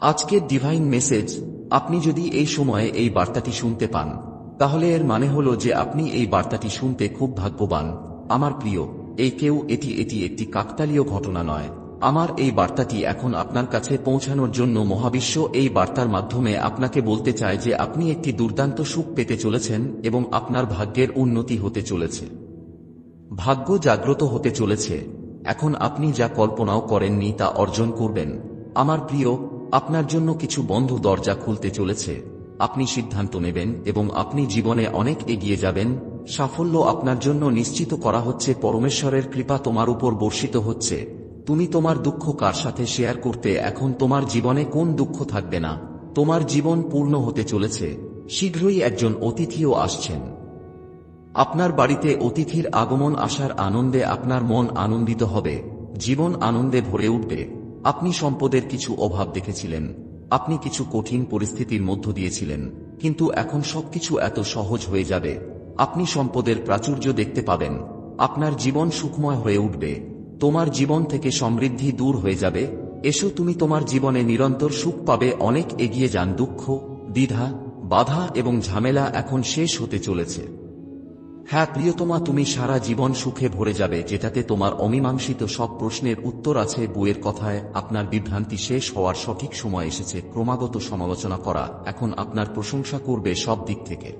আজকের divine message আপনি যদি এই সময়ে এই বার্তাটি শুনতে পান, তাহলে এর মানে হলো যে আপনি এই বার্তাটি শুনতে খুব ভাগ্যবান। আমার প্রিয়, এই কেউ এটি এটি একটি কাকতালীয় ঘটনা নয়। আমার এই বার্তাটি এখন আপনার কাছে পৌঁছানোর জন্য মহাবিশ্ব এই বার্তার মাধ্যমে আপনাকে বলতে চায় যে আপনি একটি দুর্দান্ত সুখ পেতে চলেছেন এবং আপনার ভাগ্যের উন্নতি হতে চলেছে। ভাগ্য জাগ্রত হতে চলেছে। এখন আপনি যা কল্পনাও করেননি তা অর্জন করবেন। আমার প্রিয় আপনার জন্য কিছু বন্ধ দরজা খুলতে চলেছে। আপনি সিদ্ধান্ত নেবেন এবং আপনি জীবনে অনেক এগিয়ে যাবেন। সাফল্য আপনার জন্য নিশ্চিত করা হচ্ছে, পরমেশ্বরের কৃপা তোমার উপর বর্ষিত হচ্ছে। তুমি তোমার দুঃখ কার সাথে শেয়ার করতে, এখন তোমার জীবনে কোন দুঃখ থাকবে না? তোমার জীবন পূর্ণ হতে চলেছে। শীঘ্রই একজন অতিথিও আসছেন। আপনার বাড়িতে অতিথির আগমন আসার আনন্দে আপনার মন আনন্দিত হবে। জীবন আনন্দে ভরে উঠবে। আপনি সম্পদের কিছু অভাব দেখেছিলেন। আপনি কিছু কঠিন পরিস্থিতির মধ্য দিয়েছিলেন। কিন্তু এখন সবকিছু এত সহজ হয়ে যাবে। আপনি সম্পদের প্রাচুর্য দেখতে পাবেন। আপনার জীবন সুখময় হয়ে উঠবে। তোমার জীবন থেকে সমৃদ্ধি দূর হয়ে যাবে। এসো তুমি তোমার জীবনে নিরন্তর সুখ পাবে। অনেক এগিয়ে যান। দুঃখ, দ্বিধা, বাধা এবং ঝামেলা এখন শেষ হতে চলেছে। হ্যাঁ প্রিয়তমা, তুমি সারা জীবন সুখে ভরে যাবে, যেটাতে তোমার অমীমাংসিত সব প্রশ্নের উত্তর আছে। বইয়ের কথায় আপনার বিভ্রান্তি শেষ হওয়ার সঠিক সময় এসেছে। ক্রমাগত সমালোচনা করা, এখন আপনার প্রশংসা করবে সব দিক থেকে।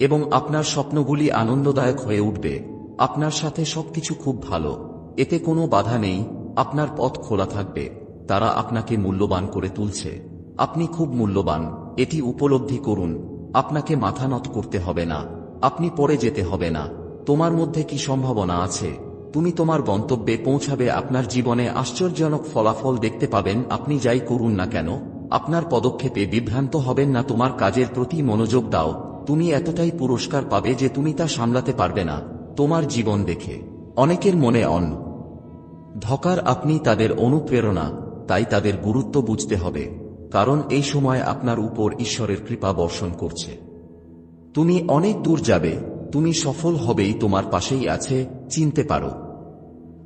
এবং আপনার স্বপ্নগুলি আনন্দদায়ক হয়ে উঠবে। আপনার সাথে সবকিছু খুব ভালো। এতে কোনো বাধা নেই। আপনার পথ খোলা থাকবে। তারা আপনাকে মূল্যবান করে তুলছে। আপনি খুব মূল্যবান। এটি উপলব্ধি করুন। আপনাকে মাথা নত করতে হবে না। আপনি পরে যেতে হবে না। তোমার মধ্যে কি সম্ভাবনা আছে? তুমি তোমার গন্তব্যে পৌঁছাবে, আপনার জীবনে আশ্চর্যজনক ফলাফল দেখতে পাবেন, আপনি যাই করুন না কেন? আপনার পদক্ষেপে বিভ্রান্ত হবেন না, তোমার কাজের প্রতি মনোযোগ দাও। তুমি এতটাই পুরস্কার পাবে যে তুমি তা সামলাতে পারবে না। তোমার জীবন দেখে। অনেকের মনে অন। ধকার আপনি তাদের অনুপ্রেরণা, তাই তাদের গুরুত্ব বুঝতে হবে। কারণ এই সময় আপনার উপর ঈশ্বরের কৃপা বর্ষণ করছে। তুমি অনেক দূর যাবে, তুমি সফল হবেই তোমার পাশেই আছে, চিনতে পারো।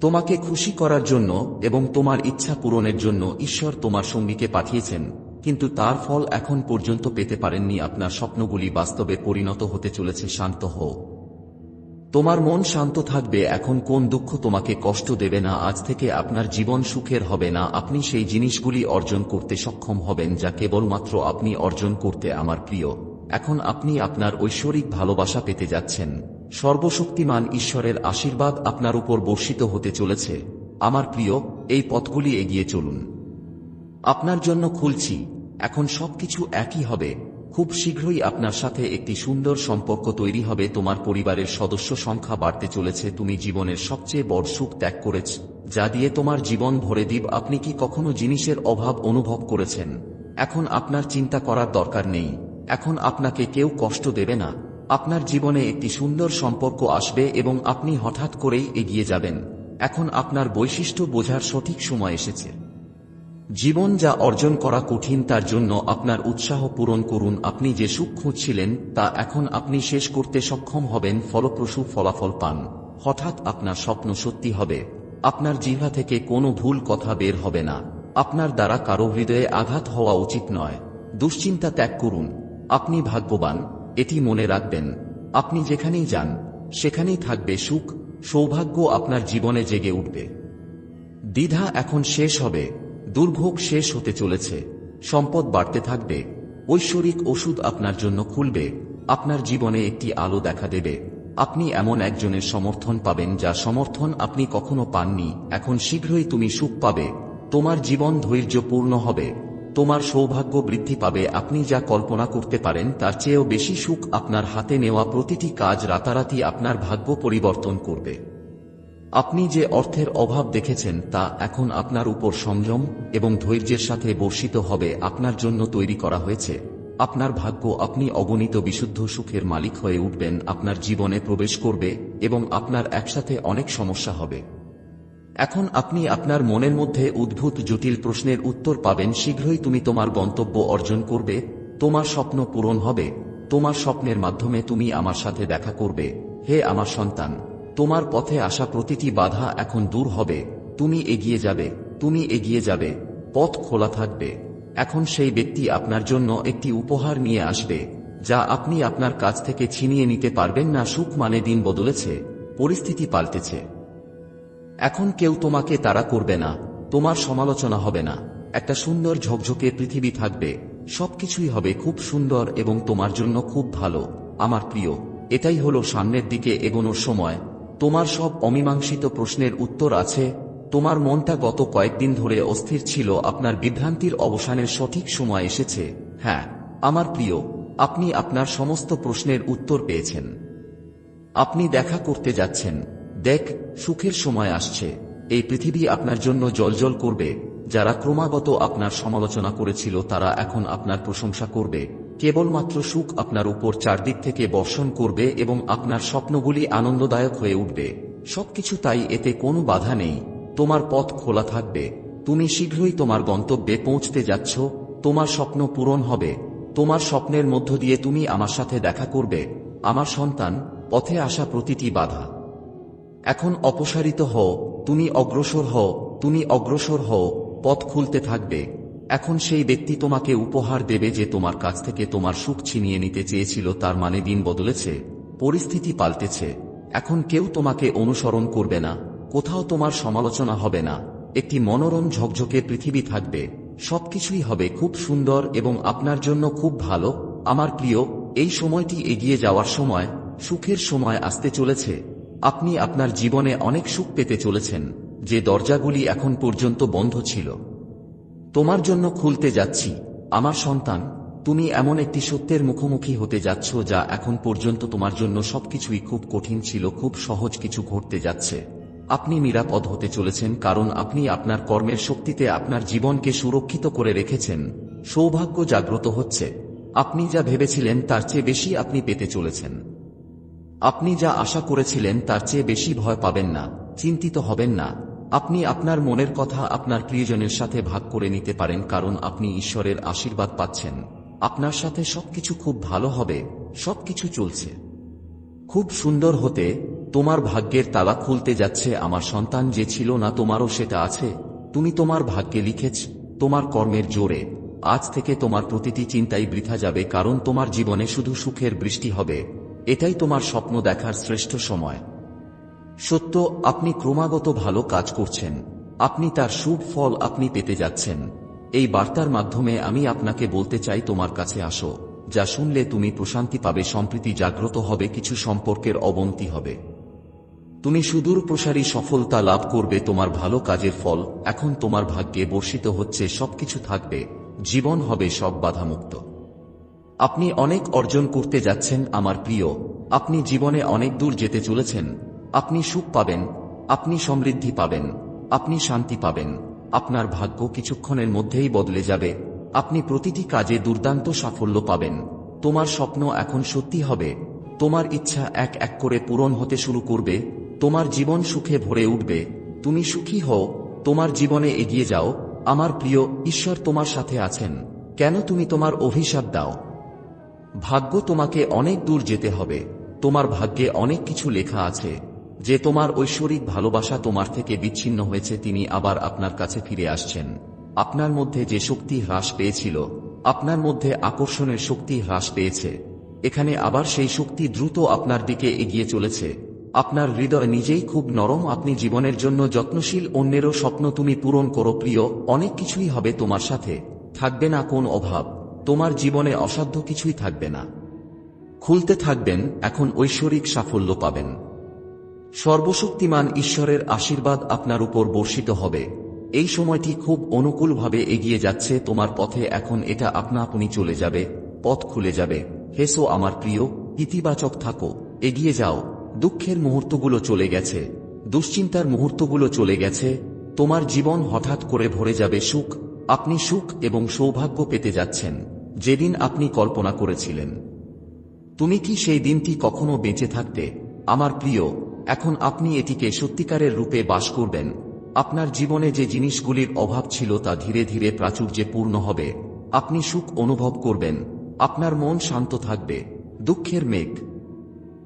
তোমাকে খুশি করার জন্য এবং তোমার ইচ্ছা পূরণের জন্য ঈশ্বর তোমার সঙ্গীকে পাঠিয়েছেন, কিন্তু তার ফল এখন পর্যন্ত পেতে পারেননি আপনার স্বপ্নগুলি বাস্তবে পরিণত হতে চলেছে, শান্ত হও। তোমার মন শান্ত থাকবে, এখন কোন দুঃখ তোমাকে কষ্ট দেবে না, আজ থেকে আপনার জীবন সুখের হবে না, আপনি সেই জিনিসগুলি অর্জন করতে সক্ষম হবেন, যা কেবলমাত্র আপনি অর্জন করতে আমার প্রিয়। এখন আপনি আপনার ঐশ্বরিক ভালোবাসা পেতে যাচ্ছেন। সর্বশক্তিমান ঈশ্বরের আশীর্বাদ আপনার উপর বর্ষিত হতে চলেছে। আমার প্রিয়, এই পথগুলি এগিয়ে চলুন। আপনার জন্য খুলছি। এখন সবকিছু একই হবে। খুব শীঘ্রই আপনার সাথে একটি সুন্দর সম্পর্ক তৈরি হবে। তোমার পরিবারের সদস্য সংখ্যা বাড়তে চলেছে। তুমি জীবনের সবচেয়ে বড় সুখ ত্যাগ করেছ। যা দিয়ে তোমার জীবন ভরে দিব। আপনি কি কখনো জিনিসের অভাব অনুভব করেছেন? এখন আপনার চিন্তা করার দরকার নেই। এখন আপনাকে কেউ কষ্ট দেবে না। আপনার জীবনে একটি সুন্দর সম্পর্ক আসবে এবং আপনি হঠাৎ করেই এগিয়ে যাবেন। এখন আপনার বৈশিষ্ট্য বোঝার সঠিক সময় এসেছে। জীবন যা অর্জন করা কঠিন তার জন্য আপনার উৎসাহ পূরণ করুন। আপনি যে সুখ খুঁজছিলেন, তা এখন আপনি শেষ করতে সক্ষম হবেন, ফলপ্রসূ ফলাফল পান। হঠাৎ আপনার স্বপ্ন সত্যি হবে। আপনার জিহ্বা থেকে কোনো ভুল কথা বের হবে না। আপনার দ্বারা কারও হৃদয়ে আঘাত হওয়া উচিত নয়। দুশ্চিন্তা ত্যাগ করুন। আপনি ভাগ্যবান, এটি মনে রাখবেন। আপনি যেখানেই যান, সেখানেই থাকবে সুখ, সৌভাগ্য আপনার জীবনে জেগে উঠবে। দ্বিধা এখন শেষ হবে, দুর্ভোগ শেষ হতে চলেছে, সম্পদ বাড়তে থাকবে, ঐশ্বরিক ওষুধ আপনার জন্য খুলবে, আপনার জীবনে একটি আলো দেখা দেবে। আপনি এমন একজনের সমর্থন পাবেন যা সমর্থন আপনি কখনো পাননি, এখন শীঘ্রই তুমি সুখ পাবে, তোমার জীবন ধৈর্যপূর্ণ হবে। তোমার সৌভাগ্য বৃদ্ধি পাবে। আপনি যা কল্পনা করতে পারেন, তার চেয়েও বেশি সুখ আপনার হাতে নেওয়া প্রতিটি কাজ রাতারাতি আপনার ভাগ্য পরিবর্তন করবে। আপনি যে অর্থের অভাব দেখেছেন, তা এখন আপনার উপর সংযম এবং ধৈর্যের সাথে বর্ষিত হবে, আপনার জন্য তৈরি করা হয়েছে। আপনার ভাগ্য, আপনি অগণিত বিশুদ্ধ সুখের মালিক হয়ে উঠবেন, আপনার জীবনে প্রবেশ করবে এবং আপনার একসাথে অনেক সমস্যা হবে। এখন আপনি আপনার মনের মধ্যে উদ্ভূত জটিল প্রশ্নের উত্তর পাবেন, শীঘ্রই তুমি তোমার গন্তব্য অর্জন করবে, তোমার স্বপ্ন পূরণ হবে, তোমার স্বপ্নের মাধ্যমে তুমি আমার সাথে দেখা করবে। হে আমার সন্তান, তোমার পথে আসা প্রতিটি বাধা এখন দূর হবে, তুমি এগিয়ে যাবে, তুমি এগিয়ে যাবে, পথ খোলা থাকবে। এখন সেই ব্যক্তি আপনার জন্য একটি উপহার নিয়ে আসবে, যা আপনি আপনার কাছ থেকে ছিনিয়ে নিতে পারবেন না, সুখ মানে দিন বদলেছে, পরিস্থিতি পাল্টেছে। এখন কেউ তোমাকে তারা করবে না, তোমার সমালোচনা হবে না। একটা সুন্দর ঝকঝকে পৃথিবী থাকবে, সবকিছুই হবে খুব সুন্দর এবং তোমার জন্য খুব ভালো, আমার প্রিয়। এটাই হলো সামনের দিকে এগোনোর সময়। তোমার সব অমীমাংসিত প্রশ্নের উত্তর আছে, তোমার মনটা গত কয়েকদিন ধরে অস্থির ছিল, আপনার বিভ্রান্তির অবসানের সঠিক সময় এসেছে। হ্যাঁ আমার প্রিয়, আপনি আপনার সমস্ত প্রশ্নের উত্তর পেয়েছেন। আপনি দেখা করতে যাচ্ছেন। দেখ, সুখের সময় আসছে। এই পৃথিবী আপনার জন্য জলজল করবে। যারা ক্রমাগত আপনার সমালোচনা করেছিল, তারা এখন আপনার প্রশংসা করবে। কেবলমাত্র সুখ আপনার উপর চারদিক থেকে বর্ষণ করবে এবং আপনার স্বপ্নগুলি আনন্দদায়ক হয়ে উঠবে। সবকিছু তাই, এতে কোনো বাধা নেই। তোমার পথ খোলা থাকবে। তুমি শীঘ্রই তোমার গন্তব্যে পৌঁছতে যাচ্ছ। তোমার স্বপ্ন পূরণ হবে। তোমার স্বপ্নের মধ্য দিয়ে তুমি আমার সাথে দেখা করবে। আমার সন্তান, পথে আসা প্রতিটি বাধা। এখন অপসারিত হও, তুমি অগ্রসর হও, তুমি অগ্রসর হও, পথ খুলতে থাকবে। এখন সেই ব্যক্তি তোমাকে উপহার দেবে যে তোমার কাছ থেকে তোমার সুখ ছিনিয়ে নিতে চেয়েছিল, তার মানে দিন বদলেছে, পরিস্থিতি পাল্টেছে। এখন কেউ তোমাকে অনুসরণ করবে না, কোথাও তোমার সমালোচনা হবে না, একটি মনোরম ঝকঝকে পৃথিবী থাকবে। সবকিছুই হবে খুব সুন্দর এবং আপনার জন্য খুব ভালো। আমার প্রিয়, এই সময়টি এগিয়ে যাওয়ার সময়, সুখের সময় আসতে চলেছে। আপনি আপনার জীবনে অনেক সুখ পেতে চলেছেন, যে দরজাগুলি এখন পর্যন্ত বন্ধ ছিল। তোমার জন্য খুলতে যাচ্ছি। আমার সন্তান, তুমি এমন একটি সত্যের মুখোমুখি হতে যাচ্ছ যা এখন পর্যন্ত তোমার জন্য সবকিছুই খুব কঠিন ছিল, খুব সহজ কিছু ঘটতে যাচ্ছে। আপনি নিরাপদ হতে চলেছেন কারণ আপনি আপনার কর্মের শক্তিতে আপনার জীবনকে সুরক্ষিত করে রেখেছেন। সৌভাগ্য জাগ্রত হচ্ছে। আপনি যা ভেবেছিলেন তার চেয়ে বেশি আপনি পেতে চলেছেন। আপনি যা আশা করেছিলেন তার চেয়ে বেশি ভয় পাবেন না, চিন্তিত হবেন না। আপনি আপনার মনের কথা আপনার প্রিয়জনের সাথে ভাগ করে নিতে পারেন কারণ আপনি ঈশ্বরের আশীর্বাদ পাচ্ছেন। আপনার সাথে সবকিছু খুব ভালো হবে, সবকিছু চলছে। খুব সুন্দর হতে, তোমার ভাগ্যের তালা খুলতে যাচ্ছে, আমার সন্তান যে ছিল না তোমারও সেটা আছে। তুমি তোমার ভাগ্যে লিখেছ, তোমার কর্মের জোরে। আজ থেকে তোমার প্রতিটি চিন্তাই বৃথা যাবে কারণ তোমার জীবনে শুধু সুখের বৃষ্টি হবে। এটাই তোমার স্বপ্ন দেখার শ্রেষ্ঠ সময়। সত্য, আপনি ক্রমাগত ভালো কাজ করছেন। আপনি তার শুভ ফল আপনি পেতে যাচ্ছেন। এই বার্তার মাধ্যমে আমি আপনাকে বলতে চাই, তোমার কাছে আসো, যা শুনলে তুমি প্রশান্তি পাবে, সম্প্রীতি জাগ্রত হবে, কিছু সম্পর্কের অবনতি হবে। তুমি সুদূর প্রসারী সফলতা লাভ করবে, তোমার ভালো কাজের ফল, এখন তোমার ভাগ্যে বর্ষিত হচ্ছে, সবকিছু থাকবে, জীবন হবে সব বাধামুক্ত। আপনি অনেক অর্জন করতে যাচ্ছেন, আমার প্রিয়। আপনি জীবনে অনেক দূর যেতে চলেছেন। আপনি সুখ পাবেন, আপনি সমৃদ্ধি পাবেন, আপনি শান্তি পাবেন। আপনার ভাগ্য কিছুক্ষণের মধ্যেই বদলে যাবে। আপনি প্রতিটি কাজে দুর্দান্ত সাফল্য পাবেন। তোমার স্বপ্ন এখন সত্যি হবে। তোমার ইচ্ছা এক এক করে পূরণ হতে শুরু করবে। তোমার জীবন সুখে ভরে উঠবে। তুমি সুখী হও। তোমার জীবনে এগিয়ে যাও। আমার প্রিয়, ঈশ্বর তোমার সাথে আছেন। কেন তুমি তোমার অভিশাপ দাও? ভাগ্য তোমাকে অনেক দূর যেতে হবে। তোমার ভাগ্যে অনেক কিছু লেখা আছে। যে তোমার ঐশ্বরিক ভালোবাসা তোমার থেকে বিচ্ছিন্ন হয়েছে, তিনি আবার আপনার কাছে ফিরে আসছেন। আপনার মধ্যে যে শক্তি হ্রাস পেয়েছিল, আপনার মধ্যে আকর্ষণের শক্তি হ্রাস পেয়েছে। এখানে আবার সেই শক্তি দ্রুত আপনার দিকে এগিয়ে চলেছে। আপনার হৃদয় নিজেই খুব নরম, আপনি জীবনের জন্য যত্নশীল, অন্যেরও স্বপ্ন তুমি পূরণ করো, প্রিয়, অনেক কিছুই হবে তোমার সাথে। থাকবে না কোন অভাব। তোমার জীবনে অসাধ্য কিছুই থাকবে না। খুলতে থাকবেন, এখন ঐশ্বরিক সাফল্য পাবেন। সর্বশক্তিমান ঈশ্বরের আশীর্বাদ আপনার উপর বর্ষিত হবে। এই সময়টি খুব অনুকূলভাবে এগিয়ে যাচ্ছে, তোমার পথে এখন এটা আপনা আপনি চলে যাবে, পথ খুলে যাবে। হেসো আমার প্রিয়, ইতিবাচক থাকো, এগিয়ে যাও। দুঃখের মুহূর্তগুলো চলে গেছে, দুশ্চিন্তার মুহূর্তগুলো চলে গেছে, তোমার জীবন হঠাৎ করে ভরে যাবে সুখ আপনি সুখ এবং সৌভাগ্য পেতে যাচ্ছেন, যেদিন আপনি কল্পনা করেছিলেন। তুমি কি সেই দিনটি কখনো বেঁচে থাকতে? আমার প্রিয়, এখন আপনি এটিকে সত্যিকারের রূপে বাস করবেন। আপনার জীবনে যে জিনিসগুলির অভাব ছিল তা ধীরে ধীরে প্রাচুর্যে পূর্ণ হবে। আপনি সুখ অনুভব করবেন। আপনার মন শান্ত থাকবে। দুঃখের মেঘ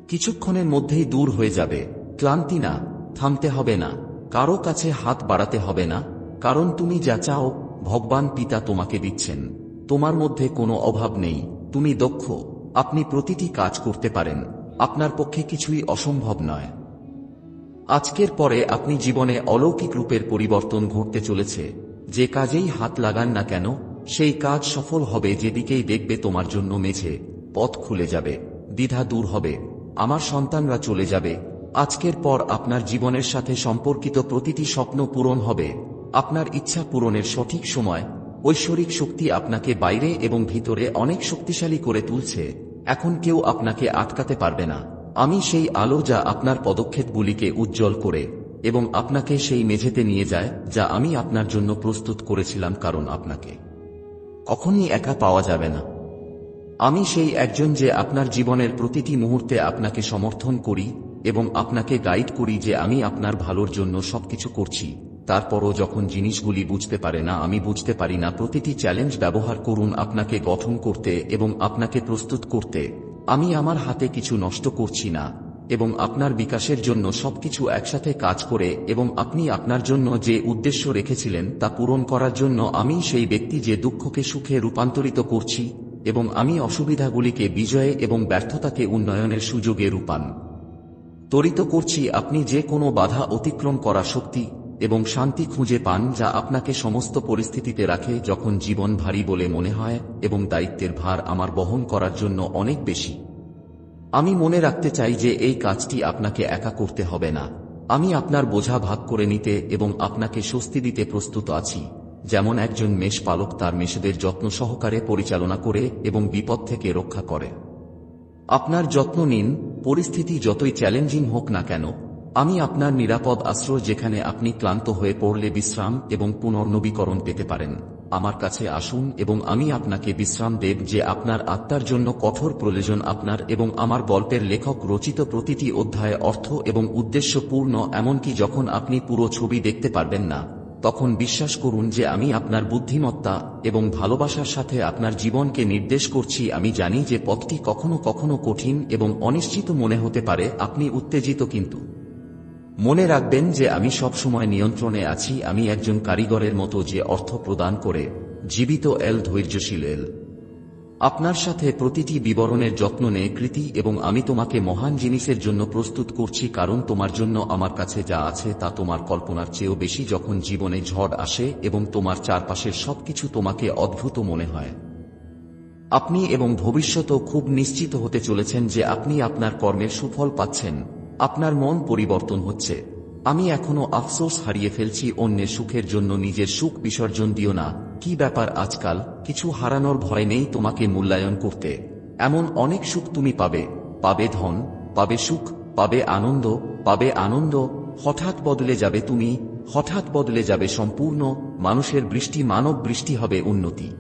কিছুক্ষণের মধ্যেই দূর হয়ে যাবে। ক্লান্তি না, থামতে হবে না। কারও কাছে হাত বাড়াতে হবে না। কারণ তুমি যা চাও ভগবান পিতা তোমাকে দিচ্ছেন। তোমার মধ্যে কোনো অভাব নেই। তুমি দক্ষ। আপনি প্রতিটি কাজ করতে পারেন। আপনার পক্ষে কিছুই অসম্ভব নয়। আজকের পরে আপনি জীবনে অলৌকিক রূপের পরিবর্তন ঘটতে চলেছে। যে কাজেই হাত লাগান না কেন, সেই কাজ সফল হবে যেদিকেই দেখবে তোমার জন্য মেঝে। পথ খুলে যাবে। দ্বিধা দূর হবে। আমার সন্তানরা চলে যাবে। আজকের পর আপনার জীবনের সাথে সম্পর্কিত প্রতিটি স্বপ্ন পূরণ হবে। আপনার ইচ্ছা পূরণের সঠিক সময়, ঐশ্বরিক শক্তি আপনাকে বাইরে এবং ভিতরে অনেক শক্তিশালী করে তুলছে। এখন কেউ আপনাকে আটকাতে পারবে না। আমি সেই আলো যা আপনার পদক্ষেপগুলিকে উজ্জ্বল করে এবং আপনাকে সেই মেঝেতে নিয়ে যায়, যা আমি আপনার জন্য প্রস্তুত করেছিলাম কারণ আপনাকে। কখনই একা পাওয়া যাবে না। আমি সেই একজন যে আপনার জীবনের প্রতিটি মুহূর্তে আপনাকে সমর্থন করি এবং আপনাকে গাইড করি যে আমি আপনার ভালোর জন্য সবকিছু করছি। তারপরও যখন জিনিসগুলি বুঝতে পারে না, আমি বুঝতে পারি না, প্রতিটি চ্যালেঞ্জ ব্যবহার করুন আপনাকে গঠন করতে এবং আপনাকে প্রস্তুত করতে। আমি আমার হাতে কিছু নষ্ট করছি না, এবং আপনার বিকাশের জন্য সবকিছু একসাথে কাজ করে, এবং আপনি আপনার জন্য যে উদ্দেশ্য রেখেছিলেন তা পূরণ করার জন্য আমি সেই ব্যক্তি যে দুঃখকে সুখে রূপান্তরিত করছি, এবং আমি অসুবিধাগুলিকে বিজয়ে এবং ব্যর্থতাকে উন্নয়নের সুযোগে রূপান তরিত করছি। আপনি যে কোনো বাধা অতিক্রম করা শক্তি এবং শান্তি খুঁজে পান যা আপনাকে সমস্ত পরিস্থিতিতে রাখে যখন জীবন ভারী বলে মনে হয় এবং দায়িত্বের ভার আমার বহন করার জন্য অনেক বেশি। আমি মনে রাখতে চাই যে এই কাজটি আপনাকে একা করতে হবে না। আমি আপনার বোঝা ভাগ করে নিতে এবং আপনাকে স্বস্তি দিতে প্রস্তুত আছি। যেমন একজন মেষ পালক তার মেষদের যত্ন সহকারে পরিচালনা করে এবং বিপদ থেকে রক্ষা করে। আপনার যত্ন নিন, পরিস্থিতি যতই চ্যালেঞ্জিং হোক না কেন। আমি আপনার নিরাপদ আশ্রয় যেখানে আপনি ক্লান্ত হয়ে পড়লে বিশ্রাম এবং পুনর্নবীকরণ পেতে পারেন। আমার কাছে আসুন এবং আমি আপনাকে বিশ্রাম দেব যে আপনার আত্মার জন্য কঠোর প্রয়োজন আপনার এবং আমার গল্পের লেখক রচিত প্রতিটি অধ্যায়ে অর্থ এবং উদ্দেশ্যপূর্ণ, এমনকি যখন আপনি পুরো ছবি দেখতে পারবেন না, তখন বিশ্বাস করুন যে আমি আপনার বুদ্ধিমত্তা এবং ভালোবাসার সাথে আপনার জীবনকে নির্দেশ করছি। আমি জানি যে পথটি কখনো কখনো কঠিন এবং অনিশ্চিত মনে হতে পারে। আপনি উত্তেজিত কিন্তু। মনে রাখবেন যে আমি সবসময় নিয়ন্ত্রণে আছি, আমি একজন কারিগরের মতো যে অর্থ প্রদান করে, জীবিত এল ধৈর্যশীল এল। আপনার সাথে প্রতিটি বিবরণের যত্ন নেয় কৃতি এবং আমি তোমাকে মহান জিনিসের জন্য প্রস্তুত করছি কারণ তোমার জন্য আমার কাছে যা আছে তা তোমার কল্পনার চেয়েও বেশি যখন জীবনে ঝড় আসে এবং তোমার চারপাশের সবকিছু তোমাকে অদ্ভুত মনে হয়। আপনি এবং ভবিষ্যতও খুব নিশ্চিত হতে চলেছেন যে আপনি আপনার কর্মের সুফল পাচ্ছেন। আপনার মন পরিবর্তন হচ্ছে। আমি এখনও আফসোস হারিয়ে ফেলছি অন্যের সুখের জন্য নিজের সুখ বিসর্জন দিও না। কি ব্যাপার আজকাল? কিছু হারানোর ভয় নেই তোমাকে মূল্যায়ন করতে। এমন অনেক সুখ তুমি পাবে। পাবে ধন, পাবে সুখ, পাবে আনন্দ পাবে আনন্দ। হঠাৎ বদলে যাবে তুমি, হঠাৎ বদলে যাবে সম্পূর্ণ। মানুষের বৃষ্টি মানব বৃষ্টি হবে উন্নতি।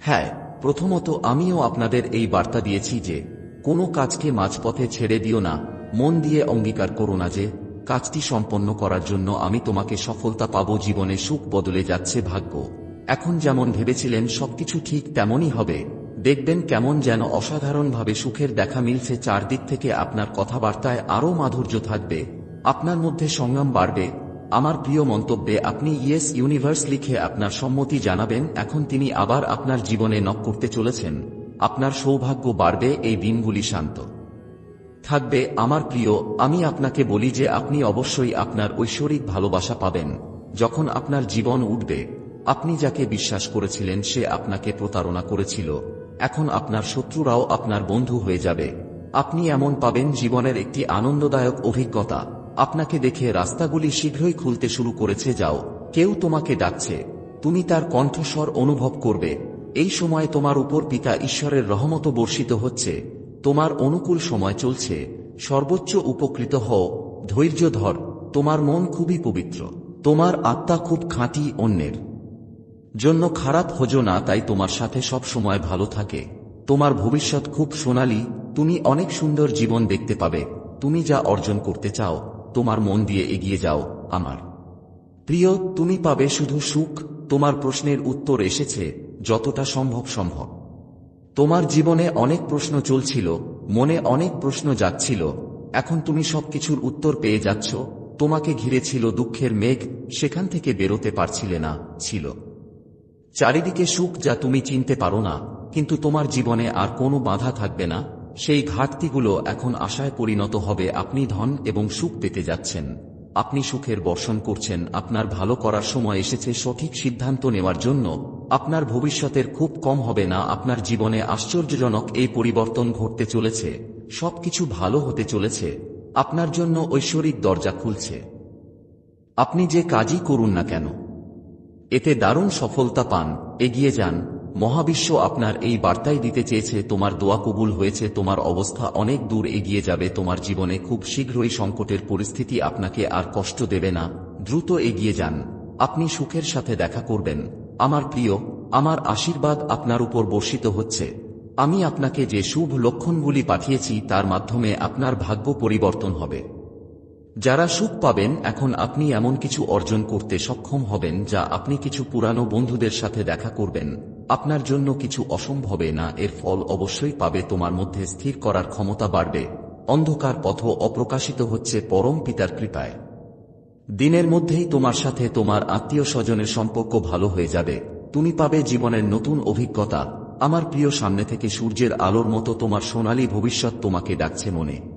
হ্যাঁ প্রথমত আমিও আপনাদের এই বার্তা দিয়েছি যে, কোনো কাজকে মাঝপথে ছেড়ে দিও না। মন দিয়ে অঙ্গীকার করো না যে, কাজটি সম্পন্ন করার জন্য আমি তোমাকে সফলতা পাব, জীবনে সুখ বদলে যাচ্ছে ভাগ্য। এখন যেমন ভেবেছিলেন সবকিছু ঠিক তেমনই হবে। দেখবেন কেমন যেন অসাধারণভাবে সুখের দেখা মিলছে চারদিক থেকে আপনার কথাবার্তায় আরও মাধুর্য থাকবে। আপনার মধ্যে সংগ্রাম বাড়বে। আমার প্রিয় মন্তব্যে আপনি ইয়েস, ইউনিভার্স লিখে আপনার সম্মতি জানাবেন। এখন তিনি আবার আপনার জীবনে নক করতে চলেছেন। আপনার সৌভাগ্য বাড়বে, এই দিনগুলি শান্ত। থাকবে, আমার প্রিয়, আমি আপনাকে বলি যে আপনি অবশ্যই আপনার ঐশ্বরিক ভালোবাসা পাবেন। যখন আপনার জীবন উঠবে, আপনি যাকে বিশ্বাস করেছিলেন সে আপনাকে প্রতারণা করেছিল। এখন আপনার শত্রুরাও আপনার বন্ধু হয়ে যাবে। আপনি এমন পাবেন জীবনের একটি আনন্দদায়ক অভিজ্ঞতা। আপনাকে দেখে রাস্তাগুলি শীঘ্রই খুলতে শুরু করেছে, যাও। কেউ তোমাকে ডাকছে। তুমি তার কণ্ঠস্বর অনুভব করবে। এই সময় তোমার উপর পিতা ঈশ্বরের রহমত বর্ষিত হচ্ছে। তোমার অনুকূল সময় চলছে, সর্বোচ্চ উপকৃত হও, ধৈর্য ধর, তোমার মন খুবই পবিত্র, তোমার আত্মা খুব খাঁটি অন্যের জন্য খারাপ হজো না, তাই তোমার সাথে সব সময় ভালো থাকে, তোমার ভবিষ্যৎ খুব সোনালি, তুমি অনেক সুন্দর জীবন দেখতে পাবে, তুমি যা অর্জন করতে চাও, তোমার মন দিয়ে এগিয়ে যাও, আমার প্রিয়, তুমি পাবে শুধু সুখ, তোমার প্রশ্নের উত্তর এসেছে, যতটা সম্ভব সম্ভব। তোমার জীবনে অনেক প্রশ্ন চলছিল, মনে অনেক প্রশ্ন যাচ্ছিল এখন তুমি সবকিছুর উত্তর পেয়ে যাচ্ছ, তোমাকে ঘিরে ছিল দুঃখের মেঘ, সেখান থেকে বেরোতে পারছিলে না, ছিল। চারিদিকে সুখ যা তুমি চিনতে পারো না, কিন্তু তোমার জীবনে আর কোনো বাধা থাকবে না, সেই ঘাটতিগুলো এখন আশায় পরিণত হবে আপনি ধন এবং সুখ পেতে যাচ্ছেন। আপনি সুখের বর্ষণ করছেন, আপনার ভালো করার সময় এসেছে সঠিক সিদ্ধান্ত নেওয়ার জন্য। আপনার ভবিষ্যতের খুব কম হবে না, আপনার জীবনে আশ্চর্যজনক এই পরিবর্তন ঘটতে চলেছে। সবকিছু ভালো হতে চলেছে। আপনার জন্য ঐশ্বরিক দরজা খুলছে। আপনি যে কাজই করুন না কেন, এতে দারুণ সফলতা পান, এগিয়ে যান মহাবিশ্ব আপনার এই বার্তাই দিতে চেয়েছে, তোমার দোয়া কবুল হয়েছে, তোমার অবস্থা অনেক দূর এগিয়ে যাবে, তোমার জীবনে খুব শীঘ্রই সংকটের পরিস্থিতি আপনাকে আর কষ্ট দেবে না। দ্রুত এগিয়ে যান। আপনি সুখের সাথে দেখা করবেন। আমার প্রিয়, আমার আশীর্বাদ আপনার উপর বর্ষিত হচ্ছে। আমি আপনাকে যে শুভ লক্ষণগুলি পাঠিয়েছি, তার মাধ্যমে আপনার ভাগ্য পরিবর্তন হবে। যারা সুখ পাবেন, এখন আপনি এমন কিছু অর্জন করতে সক্ষম হবেন, যা আপনি কিছু পুরানো বন্ধুদের সাথে দেখা করবেন। আপনার জন্য কিছু অসম্ভবে না, এর ফল অবশ্যই পাবে, তোমার মধ্যে স্থির করার ক্ষমতা বাড়বে। অন্ধকার পথ অপ্রকাশিত হচ্ছে পরম পিতার কৃপায়। দিনের মধ্যেই তোমার সাথে তোমার আত্মীয় স্বজনের সম্পর্ক ভালো হয়ে যাবে। তুমি পাবে জীবনের নতুন অভিজ্ঞতা। আমার প্রিয় সামনে থেকে সূর্যের আলোর মতো তোমার সোনালী ভবিষ্যৎ তোমাকে ডাকছে মনে।